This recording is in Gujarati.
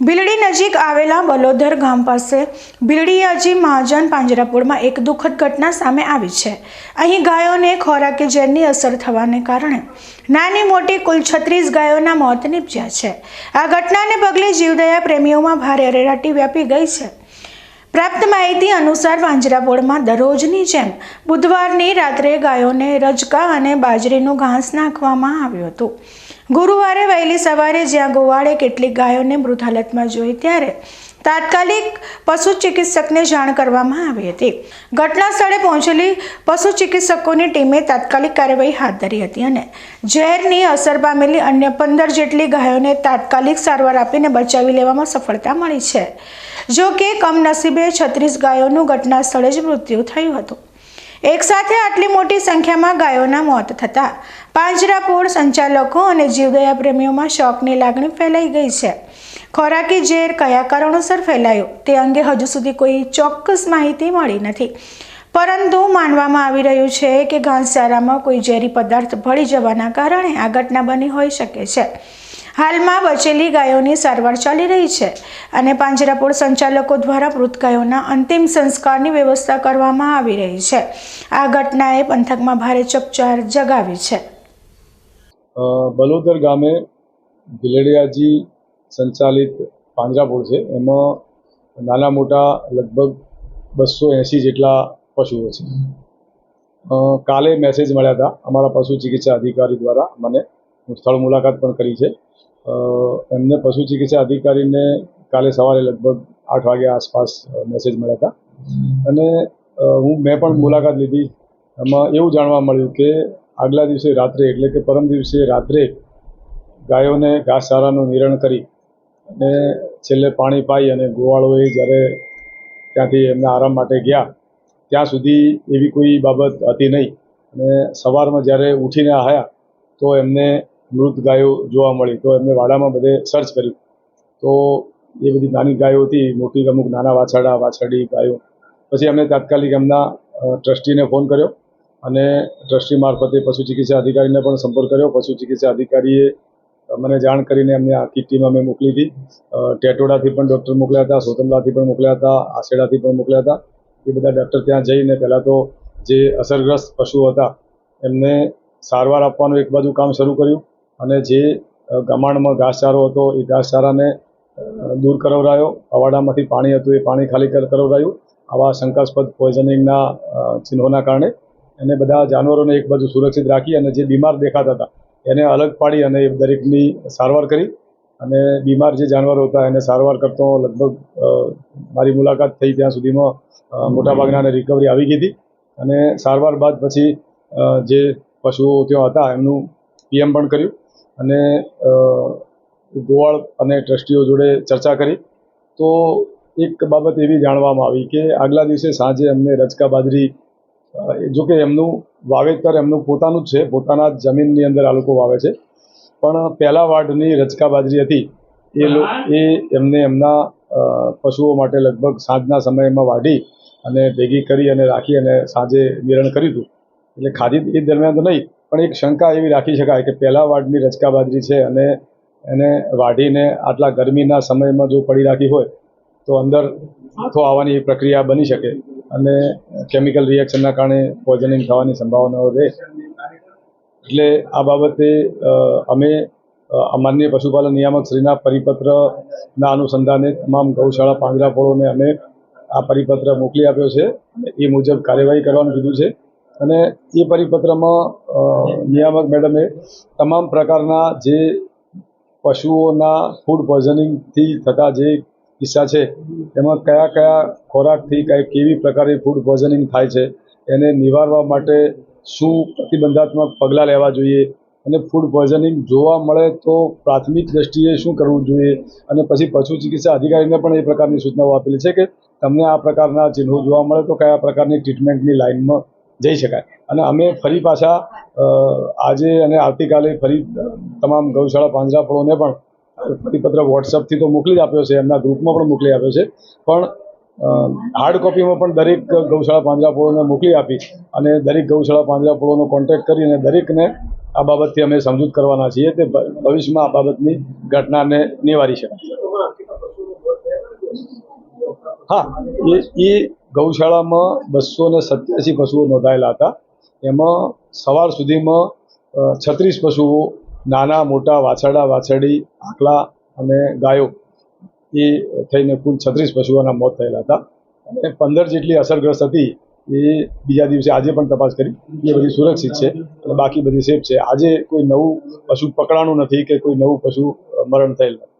ભીલડી નજીક આવેલા બલોદર ગામ પાસે ભીલડીયાજી મહાજન પાંજરાપોળમાં એક દુઃખદ ઘટના સામે આવી છે. અહીં ગાયોને ખોરાકી ઝેરની અસર થવાને કારણે નાની મોટી કુલ છત્રીસ ગાયોના મોત નીપજ્યા છે. આ ઘટનાને પગલે જીવદયા પ્રેમીઓમાં ભારે અરેરાટી વ્યાપી ગઈ છે. પ્રાપ્ત માહિતી અનુસાર પાંજરાપોળમાં દરરોજની જેમ બુધવારની રાત્રે ગાયોને રજકા અને બાજરીનું ઘાસ નાખવામાં આવ્યું હતું. ગુરુવારે વહેલી સવારે જ્યાં ગોવાળે કેટલીક ગાયોને મૃત હાલતમાં જોઈ ત્યારે તાત્કાલિક પશુ ચિકિત્સકને જાણ કરવામાં આવી હતી. ઘટના સ્થળે પહોંચેલી પશુ ચિકિત્સકોની ટીમે તાત્કાલિક કાર્યવાહી હાથ ધરી હતી અને ઝેરની અસર પામેલી અન્ય પંદર જેટલી ગાયોને તાત્કાલિક સારવાર આપીને બચાવી લેવામાં સફળતા મળી છે. જો કે કમનસીબે છત્રીસ ગાયોનું ઘટના સ્થળે જ મૃત્યુ થયું હતું. એક સાથે આટલી મોટી સંખ્યામાં ગાયોના મોત થતાં. પાંજરાપોળ સંચાલકો અને જીવદયા પ્રેમીઓમાં શોકની લાગણી ફેલાઈ ગઈ છે. ખોરાકી ઝેર કયા કારણોસર ફેલાયો તે અંગે હજુ સુધી કોઈ ચોક્કસ માહિતી મળી નથી. પરંતુ માનવામાં આવી રહ્યું છે કે ઘાસચારામાં કોઈ ઝેરી પદાર્થ ભળી જવાના કારણે આ ઘટના બની હોઈ શકે છે. હાલમાં બચેલી ગાયોની સારવાર ચાલી રહી છે અને પાંજરાપોળ સંચાલકો દ્વારા મૃત ગાયોના અંતિમ સંસ્કારની વ્યવસ્થા કરવામાં આવી રહી છે. આ ઘટનાએ પંથકમાં ભારે ચકચાર જગાવી છે. બલોદર ગામે ભીલડિયાજી સંચાલિત પાંજરાપોળ છે. એમાં નાના મોટા લગભગ બસો એંસી જેટલા પશુઓ છે. કાલે મેસેજ મળ્યા હતા. અમારા પશુ ચિકિત્સા અધિકારી દ્વારા મને હું સ્થળ મુલાકાત પણ કરી છે. એમને પશુ ચિકિત્સા અધિકારીને કાલે સવારે લગભગ આઠ વાગ્યા આસપાસ મેસેજ મળ્યા હતા. અને હું, મેં પણ મુલાકાત લીધી. એમાં એવું જાણવા મળ્યું કે આગલા દિવસે રાત્રે, એટલે કે પરમ દિવસે રાત્રે ગાયોને ઘાસચારાનું નિરણ કરી અને છેલ્લે પાણી પાઈ અને ગોવાળોએ જ્યારે ત્યાંથી એમના આરામ માટે ગયા, ત્યાં સુધી એવી કોઈ બાબત હતી નહીં. અને સવારમાં જ્યારે ઉઠીને આવ્યા તો એમને મૃત ગાયો જોવા મળી. તો એમને વાડામાં બધે સર્ચ કર્યું. તો એ બધી નાની ગાયો હતી, મોટી અમુક નાના વાછરડા, વાછરડી ગાયો. પછી અમે તાત્કાલિક એમના ટ્રસ્ટીને ફોન કર્યો અને ટ્રસ્ટી મારફતે પશુ ચિકિત્સા અધિકારીને પણ સંપર્ક કર્યો. પશુ ચિકિત્સા અધિકારીએ મને જાણ કરીને અમને આખી ટીમ અમે મોકલી હતી. ટેટોડાથી પણ ડૉક્ટર મોકલ્યા હતા, સોતમલાથી પણ મોકલ્યા હતા આસેડાથી પણ મોકલ્યા હતા. એ બધા ડૉક્ટર ત્યાં જઈને પહેલાં તો જે અસરગ્રસ્ત પશુઓ હતા, એમને સારવાર આપવાનું એક બાજુ કામ શરૂ કર્યું. અને જે ગમાણમાં ઘાસચારો હતો, એ ઘાસચારાને દૂર કરાવડાયો. અવાડામાંથી પાણી હતું, એ પાણી ખાલી કરાવડાયું. આવા શંકાસ્પદ પોઈઝનિંગના ચિહ્નોના કારણે એને બધા જાનવરોને એક બાજુ સુરક્ષિત રાખી અને જે બીમાર દેખાતા હતા, એને અલગ પાડી અને એ દરેકની સારવાર કરી. અને બીમાર જે જાનવરો હતા, એને સારવાર કરતો લગભગ મારી મુલાકાત થઈ ત્યાં સુધીમાં મોટાભાગના મોટાભાગનાને રિકવરી આવી ગઈ હતી. અને સારવાર બાદ પછી જે પશુઓ ત્યાં હતા, એમનું પીએમ પણ કર્યું. અને ગોવાળ અને ટ્રસ્ટીઓ જોડે ચર્ચા કરી. તો એક બાબત એવી જાણવામાં આવી કે આગલા દિવસે સાંજે અમને રજકા બાજરી જોકે એમનું વાવેતર એમનું પોતાનું જ છે, પોતાના જમીનની અંદર આ લોકો વાવે છે. પણ પહેલા વાડની રજકા બાજરી હતી. એ એ એમને એમના પશુઓ માટે લગભગ સાંજના સમયમાં વાઢી અને ભેગી કરી અને રાખી અને સાંજે વિરણ કર્યું હતું. એટલે ખાધી એ દરમિયાન તો નહીં પણ એક શંકા એવી રાખી શકાય કે પહેલા વાડની રજકા બાજરી છે અને એને વાઢીને આટલા ગરમીના સમયમાં જો પડી રાખી હોય, તો અંદર આથો આવવાની પ્રક્રિયા બની શકે અને કેમિકલ રિએક્શનના કારણે પોઈઝનિંગ થવાની સંભાવનાઓ રહે. એટલે આ બાબતે અમે માન્ય પશુપાલન નિયામક શ્રીના પરિપત્રના અનુસંધાને તમામ ગૌશાળા પાંજરાપોળોને અમે આ પરિપત્ર મોકલી આપ્યો છે. એ મુજબ કાર્યવાહી કરવાનું કીધું છે. અને એ પરિપત્રમાં નિયામક મેડમે તમામ પ્રકારના જે પશુઓના ફૂડ પોઈઝનિંગથી થતા જે કિસ્સા છે, એમાં કયા કયા ખોરાકથી કઈ કેવી પ્રકારે ફૂડ પોઈઝનિંગ થાય છે, એને નિવારવા માટે શું પ્રતિબંધાત્મક પગલાં લેવા જોઈએ અને ફૂડ પોઈઝનિંગ જોવા મળે તો પ્રાથમિક દ્રષ્ટિએ શું કરવું જોઈએ અને પછી પશુ ચિકિત્સા અધિકારીને પણ એ પ્રકારની સૂચનાઓ આપેલી છે કે તમને આ પ્રકારના ચિહ્નો જોવા મળે તો કયા પ્રકારની ટ્રીટમેન્ટની લાઇનમાં જઈ શકાય. અને અમે ફરી પાછા આજે અને આવતીકાલે ફરી તમામ ગૌશાળા પાંજરાપોળોને પણ પરિપત્ર વોટ્સઅપથી તો મોકલી જ આપ્યો છે, એમના ગ્રુપમાં પણ મોકલી આપ્યો છે. પણ હાર્ડ કોપીમાં પણ દરેક ગૌશાળા પાંજરાપોળોને મોકલી આપી અને દરેક ગૌશાળા પાંજરાપોળોનો કોન્ટેક્ટ કરીને દરેકને આ બાબતથી અમે સમજૂત કરવાના છીએ તે ભવિષ્યમાં આ બાબતની ઘટનાને નિવારી શકાય. હા એ ગૌશાળામાં બસો ને સત્યાસી પશુઓ નોંધાયેલા હતા. એમાં સવાર સુધીમાં છત્રીસ પશુઓ નાના, મોટા, વાછરડા, વાછરડી, આકલા અને ગાયો એ થઈને કુલ છત્રીસ પશુઓના મોત થયેલા હતા. અને પંદર જેટલી અસરગ્રસ્ત હતી એ બીજા દિવસે આજે પણ તપાસ કરી. એ બધી સુરક્ષિત છે અને બાકી બધી સેફ છે. આજે કોઈ નવું પશુ પકડાણું નથી કે કોઈ નવું પશુ મરણ થયેલ નથી.